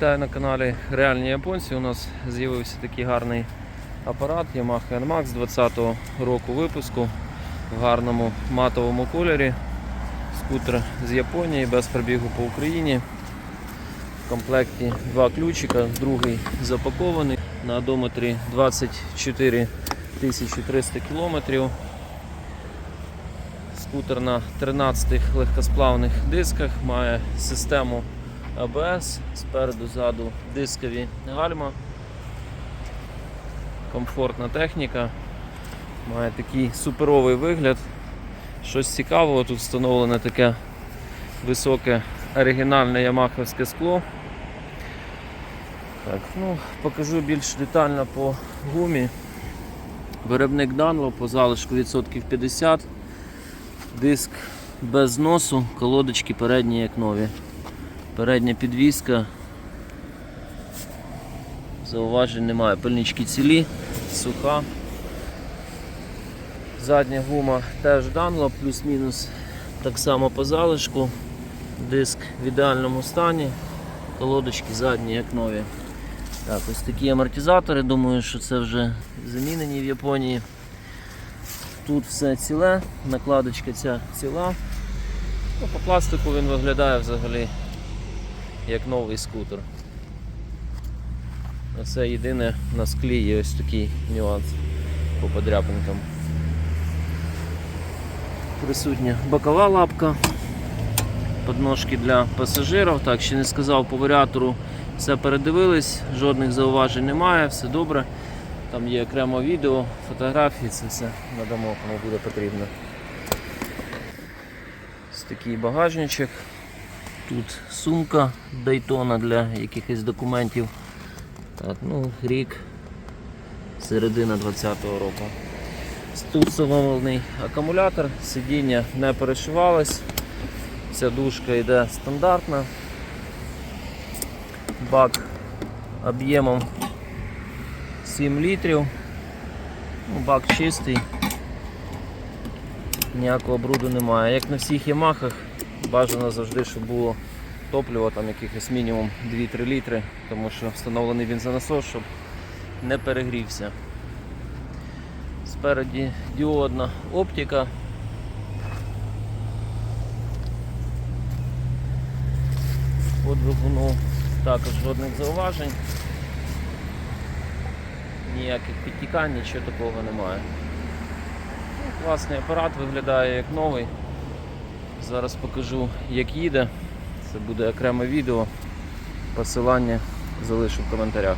Вітаю на каналі Реальні Японці. У нас з'явився такий гарний апарат Yamaha NMAX 20-го року випуску в гарному матовому кольорі. Скутер з Японії без пробігу по Україні. В комплекті два ключика, другий запакований на одометрі 24 300 км. Скутер на 13 легкосплавних дисках має систему АБС, спереду ззаду дискові гальма. Комфортна техніка. Має такий суперовий вигляд. Щось цікавого, тут встановлене таке високе оригінальне ямаховське скло. Так, ну, покажу більш детально по гумі. Виробник Данло по залишку відсотків 50. Диск без носу, колодочки передні як нові. Передня підвіска. Зауважень немає. Пильнички цілі, суха. Задня гума теж Dunlop, плюс-мінус так само по залишку. Диск в ідеальному стані. Колодочки задні як нові. Так, ось такі амортизатори, думаю, що це вже замінені в Японії. Тут все ціле, накладочка ця ціла. Ну, по пластику він виглядає взагалі як новий скутер. Це єдине на склі є ось такий нюанс по подряпинкам. Присутня бокова лапка, подножки для пасажирів. Так, ще не сказав по варіатору, все передивились, жодних зауважень немає, все добре. Там є окремо відео, фотографії, це все надамо, кому буде потрібно. Ось такий багажничок. Тут сумка Дайтона для якихось документів. Так, ну, рік, середина 20-го року. Тут встановлений акумулятор, сидіння не перешивалось. Ця дужка йде стандартна. Бак об'ємом 7 літрів. Ну, бак чистий. Ніякого бруду немає. Як на всіх ямахах, бажано завжди, щоб було топливо, там якихось мінімум 2-3 літри, тому що встановлений бензонасос, щоб не перегрівся. Спереді діодна оптика. По двигуну також жодних зауважень. Ніяких підтікань, нічого такого немає. Ну, Класний апарат виглядає як новий. Зараз покажу як їде. Це буде окреме відео. Посилання залишу в коментарях.